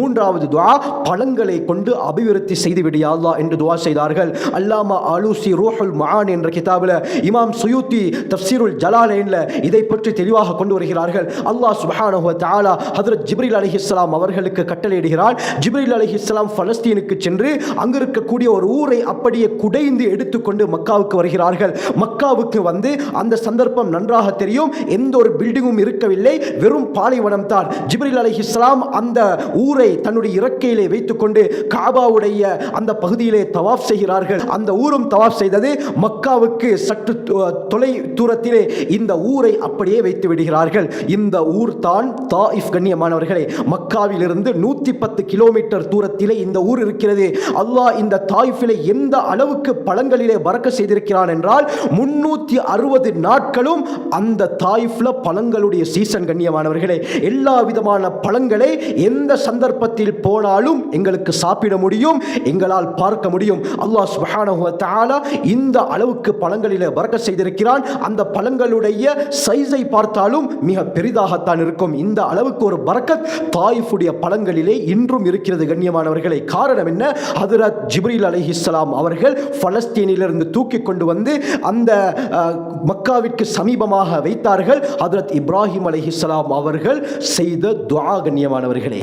மூன்றாவது துவா பழங்களை கொண்டு அபிவிருத்தி செய்து அல்லா என்று துவா செய்தார்கள். அல்லாமா அலூசி ரூஹுல் மஆன் என்ற கிதாபில் இமாம் சுயூத்தி தப்சீருல் ஜலாலேனில் இதை பற்றி தெளிவாக கொண்டு வருகிறார்கள். அல்லாஹ் சுப்ஹானஹு தாலா ஹதரத் ஜிப்ரில் அலி இஸ்லாம் அவர்களுக்கு கட்டளையிடுகிறார் ஜிப்ரில் அலி இஸ்லாம் பலஸ்தீனுக்கு சென்று அங்கு இருக்கக்கூடிய ஒரு ஊரை அப்படியே குடைந்து எடுத்துக்கொண்டு மக்காவுக்கு வருகிறார்கள். மக்காவுக்கு வந்து அந்த சந்தர்ப்பம் நன்றாக தெரியும். எந்த ஒரு பில்டிங்கும் இருக்கவில்லை. வெறும் பாலைவனம் தான் ஜிப்ரில் அலி இஸ்லாம் அந்த ஊரை தன்னுடைய இறக்கையிலே வைத்துக்கொண்டு காபாவுடைய அந்த பகுதியிலே தவாப் செய்கிறார்கள். அந்த ஊரும் தவாப் செய்தது. மக்காவுக்கு சற்று தொலை தூரத்திலே இந்த ஊரை அப்படியே வைத்து விடுகிறார்கள். இந்த ஊர் தான் தாயிஃப் கண்ணியமானவர்களே. மக்காவிலிருந்து நூற்றி பத்து கிலோமீட்டர் தூரத்திலே இந்த ஊர் இருக்கிறது. அல்லாஹ் இந்த தாயிஃபிலே எந்த அளவுக்கு பழங்களிலே பறக்க செய்திருக்கிறான் என்றால் முன்னூற்றி அறுபது நாட்களும் அந்த தாயிஃபில் பழங்களுடைய சீசன் கண்ணியமானவர்களே. எல்லா விதமான பழங்களை எந்த சந்தர்ப்பத்தில் போனாலும் எங்களுக்கு சாப்பிட முடியும் எங்களால் பார்க்க முடியும். அல்லாஹ் சுப்ஹானஹு இந்த அளவுக்கு பழங்களில் வரக்க செய்திருக்கிறான். அந்த பழங்களுடைய சைஸை பார்த்தாலும் மிக பெரிதாகத்தான் இருக்கும். இந்த அளவுக்கு ஒரு பரக்கத் தாயிஃபுடைய பழங்களிலே இன்றும் இருக்கிறது கண்ணியமானவர்களை. காரணம் என்ன? ஹதரத் ஜிப்ரீல் இஸ்லாம் அவர்கள் பலஸ்தீனிலிருந்து தூக்கி கொண்டு வந்து அந்த மக்காவிற்கு சமீபமாக வைத்தார்கள். ஹதரத் இப்ராஹிம் அலைஹிஸ்ஸலாம் அவர்கள் செய்த துவா கண்ணியமானவர்களே.